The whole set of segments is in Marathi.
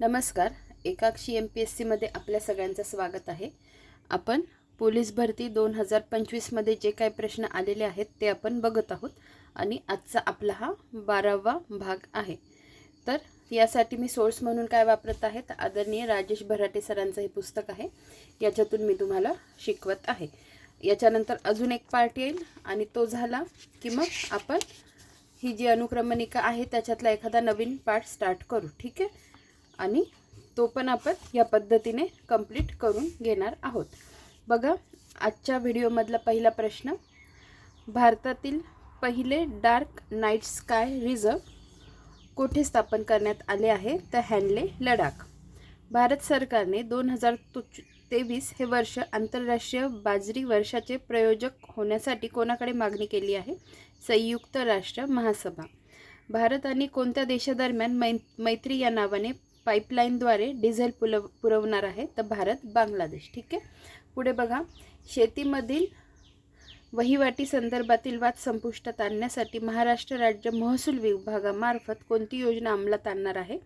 नमस्कार एकाक्षी एम पी एस सीमध्ये आपल्या सगळ्यांचं स्वागत आहे. आपण पोलीस भरती दोन हजार पंचवीसमध्ये जे काही प्रश्न आलेले आहेत ते आपण बघत आहोत आणि आजचा आपला हा बारावा भाग आहे. तर यासाठी मी सोर्स म्हणून काय वापरत आहे तर आदरणीय राजेश भराटे सरांचं हे पुस्तक आहे. याच्यातून मी तुम्हाला शिकवत आहे. याच्यानंतर अजून एक पार्ट येईल आणि तो झाला की मग आपण ही जी अनुक्रमणिका आहे त्याच्यातला एखादा नवीन पार्ट स्टार्ट करू. ठीक आहे? आणि तो पण आपण या पद्धतीने कंप्लीट करून घेणार आहोत. बघा आजच्या व्हिडिओमधला पहिला प्रश्न भारतातील पहिले डार्क नाईट स्काय रिझर्व कोठे स्थापन करण्यात आले आहे? तर हॅनले लडाख. भारत सरकारने दोन हजार तेवीस हे वर्ष आंतरराष्ट्रीय बाजरी वर्षाचे प्रयोजक होण्यासाठी कोणाकडे मागणी केली आहे? संयुक्त राष्ट्र महासभा. भारत आणि कोणत्या देशादरम्यान मै मैत्री या नावाने पाईपलाईनद्वारे डिझेल पुलव पुरवणार आहे तर भारत बांगलादेश ठीक आहे? पुढे बघा. शेतीमधील वहिवाटी संदर्भातील वाद संपुष्टात आणण्यासाठी महाराष्ट्र राज्य महसूल विभागामार्फत कोणती योजना अंमलात आणणार आहे?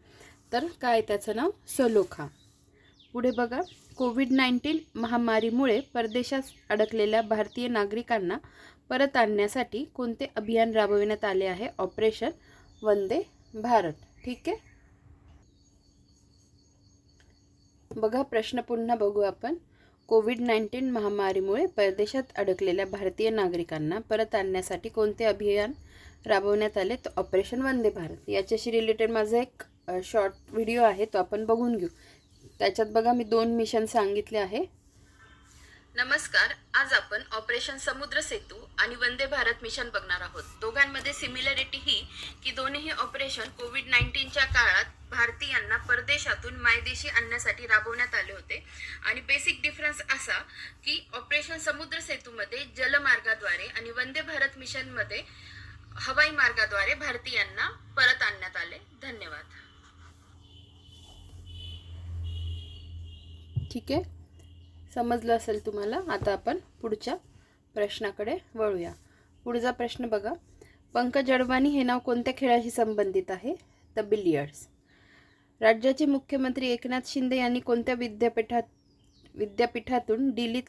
तर काय त्याचं नाव? सलोखा. पुढे बघा. कोविड नाईन्टीन महामारीमुळे परदेशात अडकलेल्या भारतीय नागरिकांना परत आणण्यासाठी कोणते अभियान राबविण्यात आले आहे? ऑपरेशन वंदे भारत ठीक आहे? बघा प्रश्न पुन्हा बघू आपण. कोविड नाईन्टीन महामारीमुळे परदेशात अडकलेल्या भारतीय नागरिकांना परत आणण्यासाठी कोणते अभियान राबवण्यात आले? तर ऑपरेशन वंदे भारत. याच्याशी रिलेटेड माझा एक शॉर्ट व्हिडिओ आहे तो आपण बघून घेऊ. त्याच्यात बघा मी दोन मिशन सांगितले आहे. नमस्कार आज आपण ऑपरेशन समुद्र सेतू आणि वंदे भारत मिशन बघणार आहोत. दोघांमध्ये सिमिलॅरिटी ही की दोन्ही ऑपरेशन कोविड नाईन्टीनच्या काळात भारतीयांना परदेशातून मायदेशी आणण्यासाठी राबवण्यात आले होते. आणि बेसिक डिफरन्स असा की ऑपरेशन समुद्र सेतूमध्ये जलमार्गाद्वारे आणि वंदे भारत मिशनमध्ये हवाई मार्गाद्वारे भारतीयांना परत आणण्यात आले. धन्यवाद. ठीक आहे. समजलं असेल तुम्हाला आता आपण पुढच्या प्रश्नाकडे वळूया. पुढचा प्रश्न बघा. पंकज अडवाणी हे नाव कोणत्या खेळाशी संबंधित आहे? द बिलियर्ड्स राज्याचे मुख्यमंत्री एकनाथ शिंदे यांनी कोणत्या विद्यापीठात विद्यापीठातून डिलीट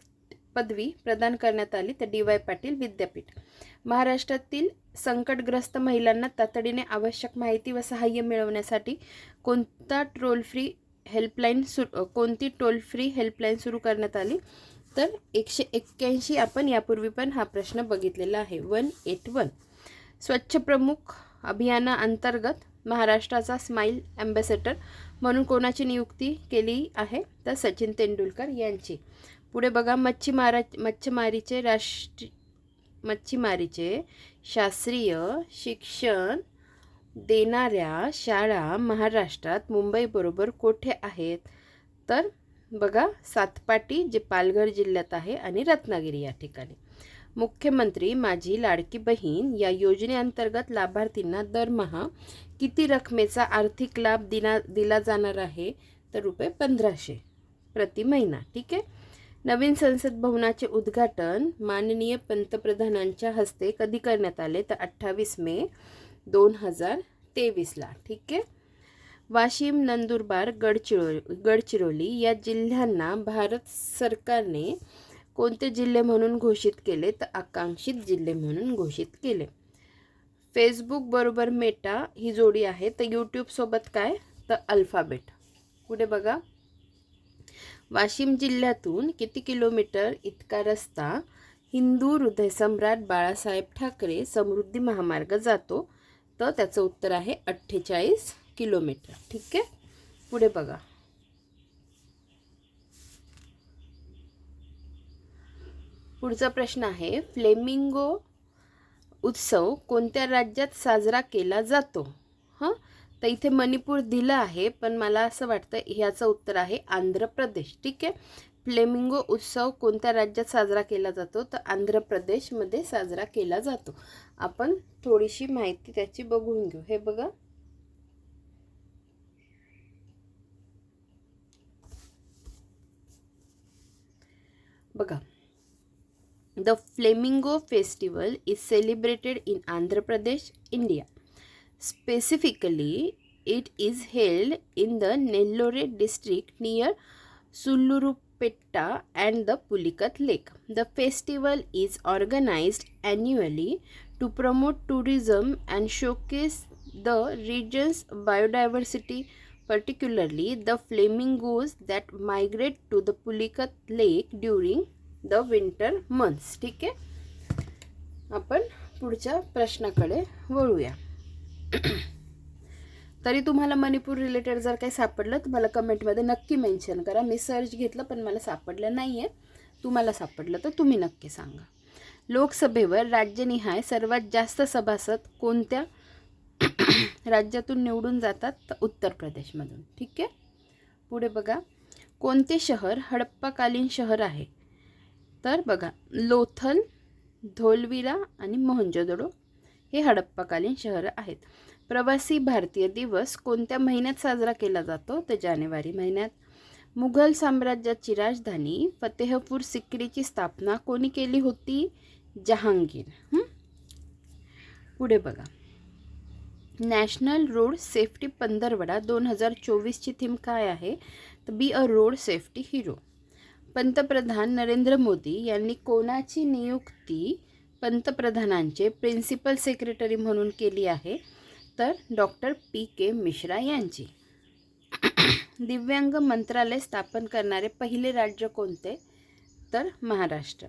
पदवी प्रदान करण्यात आली? तर डी वाय पाटील विद्यापीठ. महाराष्ट्रातील संकटग्रस्त महिलांना तातडीने आवश्यक माहिती व सहाय्य मिळवण्यासाठी कोणता टोल फ्री हेल्पलाईन सु कोणती टोल फ्री हेल्पलाईन सुरू करण्यात आली? तर एकशे एक्क्याऐंशी आपण यापूर्वी पण हा प्रश्न बघितलेला आहे. One eight one. स्वच्छ प्रमुख अभियानाअंतर्गत महाराष्ट्राचा स्माईल ॲम्बॅसेडर म्हणून कोणाची नियुक्ती केली आहे? तर सचिन तेंडुलकर यांची. पुढे बघा मच्छीमारा मच्छीमारीचे राष्ट्रीय मच्छीमारीचे शास्त्रीय शिक्षण देणाऱ्या शाळा महाराष्ट्रात मुंबईबरोबर कोठे आहेत? तर बघा सातपाटी जे पालघर जिल्ह्यात आहे आणि रत्नागिरी या ठिकाणी. मुख्यमंत्री माझी लाडकी बहीण या योजनेअंतर्गत लाभार्थींना दरमहा किती रकमेचा आर्थिक लाभ दिना दिला जाणार आहे? तर रुपये पंधराशे प्रति महिना ठीक आहे? नवीन संसद भवनाचे उद्घाटन माननीय पंतप्रधानांच्या हस्ते कधी करण्यात आले? तर अठ्ठावीस मे दोन हजार तेवीसला. ठीक आहे? वाशिम नंदुरबार गडचिरो गडचिरोली या जिल्ह्यांना भारत सरकारने कोणते जिल्हे म्हणून घोषित केले? तर आकांक्षित जिल्हे म्हणून घोषित केले. फेसबुकबरोबर मेटा ही जोडी आहे. तर यूट्यूबसोबत काय? तर अल्फाबेट पुढे बघा. वाशिम जिल्ह्यातून किती किलोमीटर इतका रस्ता हिंदू हृदयसम्राट बाळासाहेब ठाकरे समृद्धी महामार्ग जातो? तर त्याचं उत्तर आहे अठ्ठेचाळीस किलोमीटर. ठीक आहे? पुढे बघा. पुढचा प्रश्न आहे फ्लेमिंगो उत्सव कोणत्या राज्यात साजरा केला जातो? हां? तर इथे मणिपूर दिलं आहे पण मला असं वाटतं ह्याचं उत्तर आहे आंध्र प्रदेश. ठीक आहे? फ्लेमिंगो उत्सव कोणत्या राज्यात साजरा केला जातो? तर आंध्र प्रदेशमध्ये साजरा केला जातो. आपण थोडीशी माहिती त्याची बघून घेऊ. हे बघा. बघा. The flamingo festival is celebrated in Andhra Pradesh India. Specifically it is held in the Nellore district near Sulluru Pitta and the Pulikat Lake. The festival is organized annually to promote tourism and showcase the region's biodiversity, particularly the flamingos that migrate to the Pulikat Lake during the winter months. ठीक आहे आपण पुढच्या प्रश्नाकडे वळूया तरी तुम्हाला मणिपूर रिलेटेड जर काही सापडलं तर मला कमेंटमध्ये नक्की मेन्शन करा. मी सर्च घेतलं पण मला सापडलं नाही आहे तुम्हाला सापडलं तर तुम्ही नक्की सांगा. लोकसभेवर राज्यनिहाय सर्वात जास्त सभासद कोणत्या राज्यातून निवडून जातात? तर उत्तर प्रदेशमधून. ठीक आहे? पुढे बघा. कोणते शहर हडप्पाकालीन शहर आहे? तर बघा लोथल धोलविरा आणि मोहंजोदडो हे हडप्पाकालीन शहरं आहेत. प्रवासी भारतीय दिवस कोणत्या महिन्यात साजरा केला जातो? तर जानेवारी महिन्यात. मुघल साम्राज्याची राजधानी फतेहपूर सिक्रीची स्थापना कोणी केली होती? जहांगीर. पुढे बघा. नॅशनल रोड सेफ्टी पंधरवडा दोन हजार चोवीसची थीम काय आहे? तर be a road safety hero. पंतप्रधान नरेंद्र मोदी यांनी कोणाची नियुक्ती पंतप्रधानांचे प्रिन्सिपल सेक्रेटरी म्हणून केली आहे? तर डॉक्टर पी के मिश्रा यांची. दिव्यांग मंत्रालय स्थापन करणारे पहिले राज्य कोणते? तर महाराष्ट्र.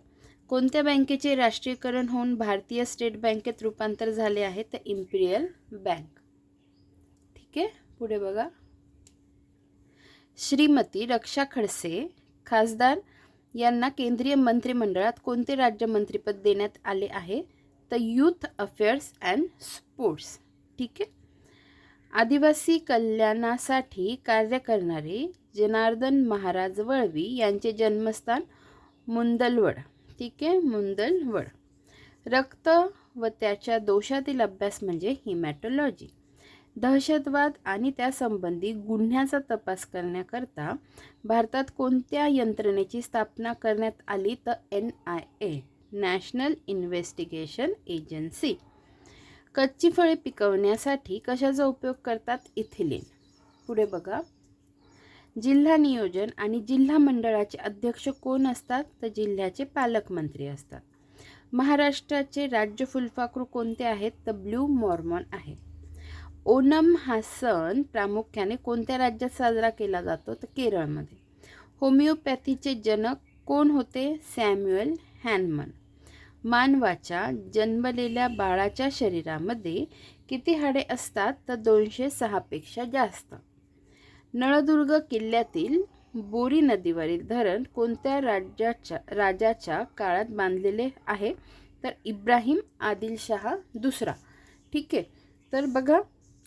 कोणत्या बँकेचे राष्ट्रीयकरण होऊन भारतीय स्टेट बँकेत रूपांतर झाले आहे? तर इम्पिरियल बँक. ठीक आहे? पुढे बघा. श्रीमती रक्षा खडसे खासदार यांना केंद्रीय मंत्रिमंडळात कोणते राज्यमंत्रीपद देण्यात आले आहे? तर यूथ अफेअर्स अँड स्पोर्ट्स. ठीक आहे? आदिवासी कल्याणासाठी कार्य करणारे जनार्दन महाराज वळवी यांचे जन्मस्थान मुंदलवड ठीक आहे? मुंदलवड. रक्त व त्याच्या दोषातील अभ्यास म्हणजे हिमॅटोलॉजी दहशतवाद आणि त्यासंबंधी गुन्ह्याचा तपास करण्याकरता भारतात कोणत्या यंत्रणेची स्थापना करण्यात आली? तर N I A National Investigation Agency कच्ची फळे पिकवण्यासाठी कशाचा उपयोग करतात इथिलीन? पुढे बघा. जिल्हा नियोजन आणि जिल्हा मंडळाचे अध्यक्ष कोण असतात? तर जिल्ह्याचे पालकमंत्री असतात. महाराष्ट्राचे राज्य फुलपाखरू कोणते आहेत? तर ब्ल्यू मॉर्मॉन आहे. ओनम हा सण प्रामुख्याने कोणत्या राज्यात साजरा केला जातो? तर केरळमध्ये. होमिओपॅथीचे जनक कोण होते? Samuel Hahnemann. मानवाच्या जन्मलेल्या बाळाच्या शरीरामध्ये किती हाडे असतात तर दोनशे सहापेक्षा जास्त. नळदुर्ग किल्ल्यातील बोरी नदीवरील धरण कोणत्या राज्याच्या राजाच्या काळात बांधलेले आहे? तर इब्राहिम आदिलशहा दुसरा. ठीक आहे. तर बघा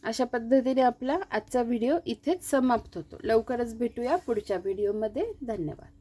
अशा पद्धतीने आपला आजचा व्हिडिओ इथेच समाप्त होतो. लवकरच भेटूया पुढच्या व्हिडिओमध्ये. धन्यवाद.